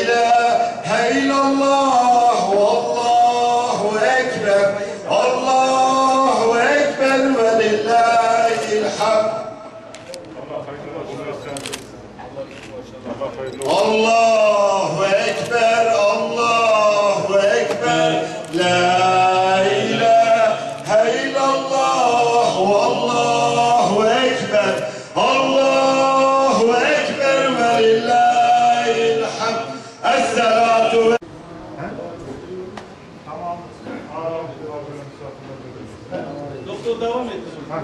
ilahe illallah, Allahu Ekber, Allah Allahu ekber, Allahu ekber, la ilahe illallah, Allahu ekber, Allahu ekber ve lillahil hamd. Es-salatu ve Doktor devam et.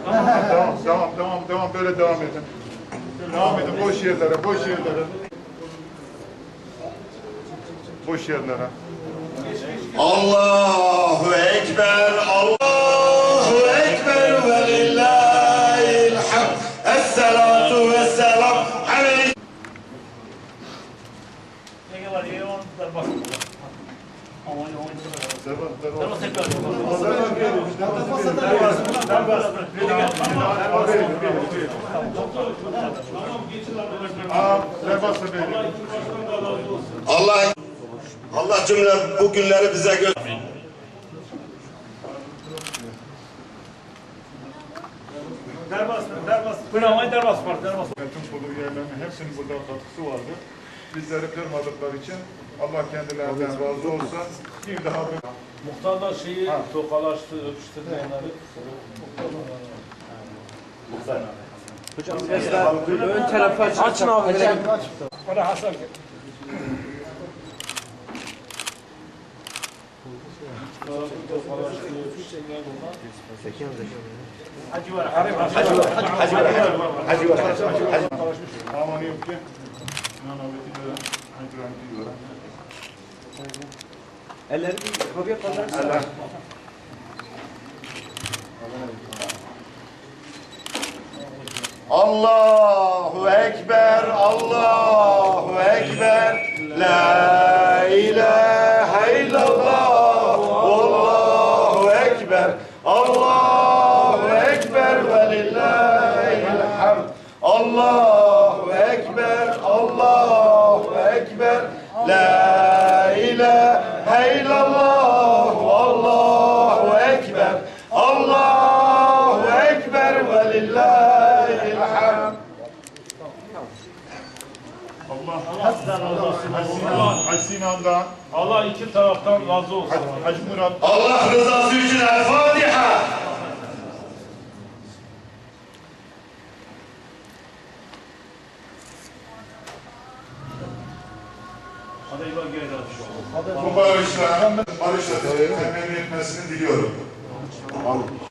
Tamam, tamam, tamam, tamam, böyle devam edin. Devam edin, boş yerlere, boş yerlere. Boş yerlere. Allahu ekber, Allahu ekber ve lillahil hamd. Es-salatu ve selam aleyhi. Ne var? İyi on derbas. Ama onu onu Devam, devam. Derbas tekrar. Aa, Lebas'a verin. Allah Allah cümle bu günleri bize gö Derbas, derbas. Bıramayın derbas var, derbas. Tüm kolu yerlerinin hepsinin burada katkısı vardı. Bizleri kırmadıkları için Allah kendilerinden razı olsun. Bir daha bir... Muhtarlar şeyi tokalaştı, öpüştürdü onları. Ön tarafa açın. Açın abi. Bana Hasan. Hacı var, Hacı var, Hacı var, Hacı var, Hacı var, Hacı var. Aman yok ki. İnan abeti de Hacı diyorlar. Elleri bir kaldırsın. Allah. Allahu ekber, Allahu ekber. La ilahe illallah, Allahu ekber. Allahu ekber ve lillahil hamd. Allahu ekber, Allahu ekber. La ilahe illallah, Allahu ekber. Allahu ekber ve lillahil hamd. Allah razı olsun. Hacı Sinan'dan, Allah iki taraftan razı olsun. Hacı, Murat, Allah rızası için El Fatiha. Bu bağışla, barışla temenni etmesini diliyorum.